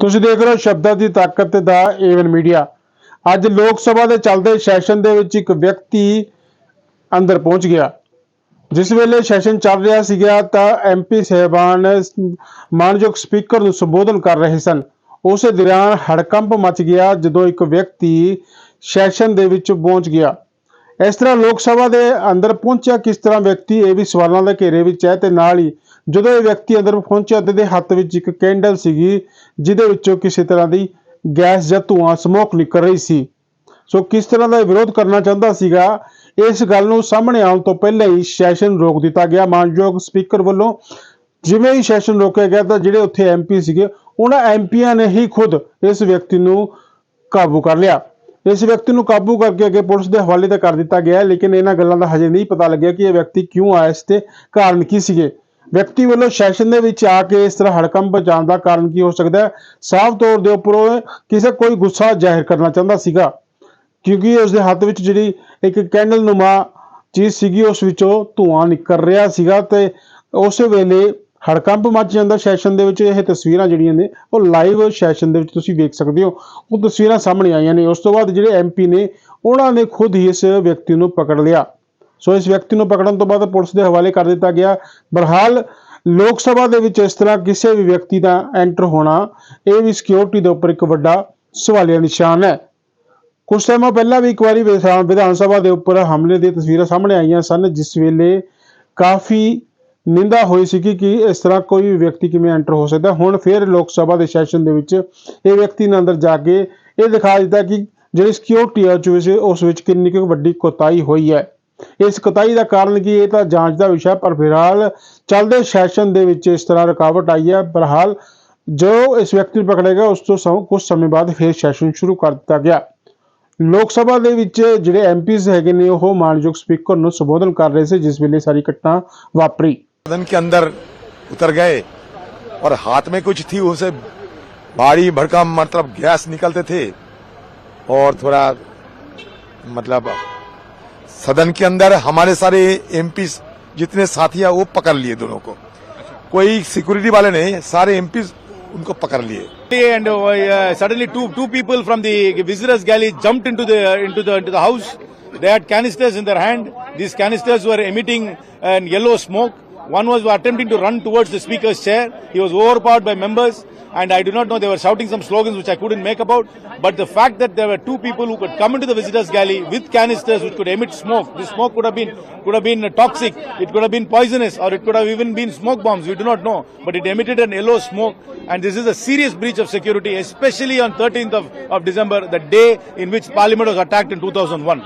ਤੁਸੀਂ ਦੇਖ ਰਹੇ ਹੋ ਸ਼ਬਦਾਂ ਦੀ ਤਾਕਤ ਦਾ ਏਵਨ ਮੀਡੀਆ ਅੱਜ ਲੋਕ ਸਭਾ ਦੇ ਚੱਲਦੇ ਸੈਸ਼ਨ ਦੇ ਵਿੱਚ ਇੱਕ ਵਿਅਕਤੀ ਅੰਦਰ ਪਹੁੰਚ ਗਿਆ। ਜਿਸ ਵੇਲੇ ਸੈਸ਼ਨ ਚੱਲ ਰਿਹਾ ਸੀਗਾ ਤਾਂ ਐਮਪੀ ਸਹਿਬਾਨ ਮਾਨਯੋਗ ਸਪੀਕਰ ਨੂੰ ਸੰਬੋਧਨ ਕਰ ਰਹੇ ਸਨ। ਉਸੇ ਦੌਰਾਨ ਹੜਕੰਪ ਮਚ ਗਿਆ ਜਦੋਂ ਇੱਕ ਵਿਅਕਤੀ ਸੈਸ਼ਨ ਦੇ ਵਿੱਚ ਪਹੁੰਚ ਗਿਆ। ਇਸ ਤਰ੍ਹਾਂ ਲੋਕ ਸਭਾ ਦੇ ਅੰਦਰ ਪਹੁੰਚਿਆ ਕਿਸ ਤਰ੍ਹਾਂ ਵਿਅਕਤੀ, ਇਹ ਵੀ ਸਵਾਲਾਂ ਦੇ ਘੇਰੇ ਵਿੱਚ ਹੈ ਤੇ ਨਾਲ ਹੀ ਜਦੋਂ ਇਹ ਵਿਅਕਤੀ ਅੰਦਰ ਪਹੁੰਚਿਆ ਤੇ ਦੇ ਹੱਥ ਵਿੱਚ ਇੱਕ ਕੈਂਡਲ ਸੀਗੀ, ਜਿਹਦੇ ਵਿੱਚੋਂ ਕਿਸੇ ਤਰ੍ਹਾਂ ਦੀ ਗੈਸ ਜਾਂ ਧੂਆਂ ਸਮੋਕ ਨਿਕਲ ਰਹੀ ਸੀ। ਸੋ ਕਿਸ ਤਰ੍ਹਾਂ ਦਾ ਇਹ ਵਿਰੋਧ ਕਰਨਾ ਚਾਹੁੰਦਾ ਸੀਗਾ, ਇਸ ਗੱਲ ਨੂੰ ਸਾਹਮਣੇ ਆਉਣ ਤੋਂ ਪਹਿਲਾਂ ਹੀ ਸੈਸ਼ਨ ਰੋਕ ਦਿੱਤਾ ਗਿਆ। ਮਾਨਯੋਗ ਸਪੀਕਰ ਵੱਲੋਂ ਜਿਵੇਂ ਹੀ ਸੈਸ਼ਨ ਰੋਕਿਆ ਗਿਆ ਤਾਂ ਜਿਹੜੇ ਉੱਥੇ ਐਮਪੀ ਸੀਗੇ, ਉਹਨਾਂ ਐਮਪੀਆਂ ਨੇ ਹੀ ਖੁਦ ਇਸ ਵਿਅਕਤੀ ਨੂੰ ਕਾਬੂ ਕਰ ਲਿਆ। ਇਸ ਵਿਅਕਤੀ ਨੂੰ ਕਾਬੂ ਕਰਕੇ ਅੱਗੇ ਪੁਲਿਸ ਦੇ ਹਵਾਲੇ ਤੇ ਕਰ ਦਿੱਤਾ ਗਿਆ ਹੈ, ਲੇਕਿਨ ਇਹਨਾਂ ਗੱਲਾਂ ਦਾ ਹਜੇ ਨਹੀਂ ਪਤਾ ਲੱਗਿਆ ਕਿ ਇਹ ਵਿਅਕਤੀ ਕਿਉਂ ਆਇਆ ਇਸ ਤੇ ਕਾਰਨ ਕੀ ਸੀਗੇ। ਵਿਅਕਤੀ ਵੱਲੋਂ ਸੈਸ਼ਨ ਦੇ ਵਿੱਚ ਆ ਕੇ ਇਸ ਤਰ੍ਹਾਂ ਹੜਕੰਪ ਜਾਣ ਦਾ ਕਾਰਨ ਕੀ ਹੋ ਸਕਦਾ ਹੈ ਸਾਫ਼ ਤੌਰ ਦੇ ਉੱਪਰ ਉਹ ਕਿਸੇ ਕੋਈ ਗੁੱਸਾ ਜ਼ਾਹਿਰ ਕਰਨਾ ਚਾਹੁੰਦਾ ਸੀਗਾ ਕਿਉਂਕਿ ਉਸ ਦੇ ਹੱਥ ਵਿੱਚ ਜਿਹੜੀ ਇੱਕ ਕੈਂਡਲ ਨੁਮਾ ਚੀਜ਼ ਸੀਗੀ ਉਸ ਵਿੱਚੋਂ ਧੂਆਂ ਨਿਕਲ ਰਿਹਾ ਸੀਗਾ ਤੇ ਉਸੇ ਵੇਲੇ ਹੜਕੰਪ ਮੱਚ ਜਾਂਦਾ ਸੈਸ਼ਨ ਦੇ ਵਿੱਚ, ਇਹ ਤਸਵੀਰਾਂ ਜਿਹੜੀਆਂ ਨੇ, ਉਹ ਲਾਈਵ ਸੈਸ਼ਨ ਦੇ ਵਿੱਚ ਤੁਸੀਂ ਵੇਖ ਸਕਦੇ ਹੋ। ਉਹ ਤਸਵੀਰਾਂ ਸਾਹਮਣੇ ਆਈਆਂ ਨੇ। ਉਸ ਤੋਂ ਬਾਅਦ ਜਿਹੜੇ ਐਮਪੀ ਨੇ, ਉਹਨਾਂ ਨੇ ਖੁਦ ਹੀ ਇਸ ਵਿਅਕਤੀ ਨੂੰ ਪਕੜ ਲਿਆ। ਸੋ ਇਸ ਵਿਅਕਤੀ ਨੂੰ ਪਕੜਨ ਤੋਂ ਬਾਅਦ ਪੁਲਿਸ ਦੇ ਹਵਾਲੇ ਕਰ ਦਿੱਤਾ ਗਿਆ। ਬਰਹਾਲ, ਲੋਕ ਸਭਾ ਦੇ ਵਿੱਚ ਇਸ ਤਰ੍ਹਾਂ ਕਿਸੇ ਵੀ ਵਿਅਕਤੀ ਦਾ ਐਂਟਰ ਹੋਣਾ, ਇਹ ਵੀ ਸਿਕਿਉਰਿਟੀ ਦੇ ਉੱਪਰ ਇੱਕ ਵੱਡਾ ਸਵਾਲੀਆ ਨਿਸ਼ਾਨ ਹੈ। ਕੁਝ ਸਮਾਂ ਪਹਿਲਾਂ ਵੀ ਇੱਕ ਵਾਰੀ ਵਿਧਾਨ ਵਿਧਾਨ ਸਭਾ ਦੇ ਉੱਪਰ ਹਮਲੇ ਦੀਆਂ ਤਸਵੀਰਾਂ ਸਾਹਮਣੇ ਆਈਆਂ ਸਨ, ਜਿਸ ਵੇਲੇ ਕਾਫੀ ਨਿੰਦਾ ਹੋਈ ਸੀ ਕਿ ਇਸ ਤਰ੍ਹਾਂ ਕੋਈ ਵੀ ਵਿਅਕਤੀ ਕਿਵੇਂ ਐਂਟਰ ਹੋ ਸਕਦਾ। ਹੁਣ ਫਿਰ ਲੋਕ ਸਭਾ ਦੇ ਸੈਸ਼ਨ ਦੇ ਵਿੱਚ ਇਹ ਵਿਅਕਤੀ ਨੇ ਅੰਦਰ ਜਾ ਕੇ ਇਹ ਦਿਖਾ ਦਿੱਤਾ ਕਿ ਜਿਹੜੀ ਸਿਕਿਉਰਿਟੀ ਹੈ ਜੋ ਇਸ- ਉਸ ਵਿੱਚ ਕਿੰਨੀ ਕੁ ਵੱਡੀ ਕੋਤਾਹੀ ਹੋਈ ਹੈ। ਇਸ ਕੋਤਾਈ ਦਾ ਕਾਰਨ ਕੀ, ਇਹ ਤਾਂ ਜਾਂਚ ਦਾ ਵਿਸ਼ਾ ਪਰ ਫਿਲਹਾਲ ਚੱਲਦੇ ਸੈਸ਼ਨ ਦੇ ਵਿੱਚ ਇਸ ਤਰ੍ਹਾਂ ਰੁਕਾਵਟ ਆਈ ਹੈ। ਬਹਰਹਾਲ ਜੋ ਇਸ ਵਿਅਕਤੀ ਨੂੰ ਪਕੜੇਗਾ, ਉਸ ਤੋਂ ਸਮ- ਕੁਝ ਸਮੇਂ ਬਾਅਦ ਫਿਰ ਸੈਸ਼ਨ ਸ਼ੁਰੂ ਕਰ ਦਿੱਤਾ ਗਿਆ। ਲੋਕ ਸਭਾ ਦੇ ਵਿੱਚ ਜਿਹੜੇ ਐਮਪੀਜ਼ ਹੈਗੇ ਨੇ, ਉਹ ਮਾਨਯੋਗ ਸਪੀਕਰ ਨੂੰ ਸੰਬੋਧਨ ਕਰ ਰਹੇ ਸੀ, ਜਿਸ ਵੇਲੇ ਸਾਰੀ ਘਟਨਾ ਵਾਪਰੀ। सदन के अंदर उतर गए और हाथ में कुछ थी, उसे भारी भड़का मतलब गैस निकलते थे और थोड़ा मतलब सदन के अंदर हमारे सारे एमपी जितने साथी वो पकड़ लिए दोनों को। कोई सिक्योरिटी वाले नहीं, सारे एमपी उनको पकड़ लिए। And suddenly two two people from the visitors gallery jump into the into the into the they had canisters in their hand this canisters were emitting an yellow smoke one was attempting to run towards the speaker's chair he was overpowered by members and i do not know they were shouting some slogans which i couldn't make about but the fact that there were two people who could come into the visitors galley with canisters which could emit smoke this smoke could have been could have been toxic it could have been poisonous or it could have even been smoke bombs we do not know but it emitted an yellow smoke and this is a serious breach of security, especially on 13th of, of December, the day in which Parliament was attacked in 2001.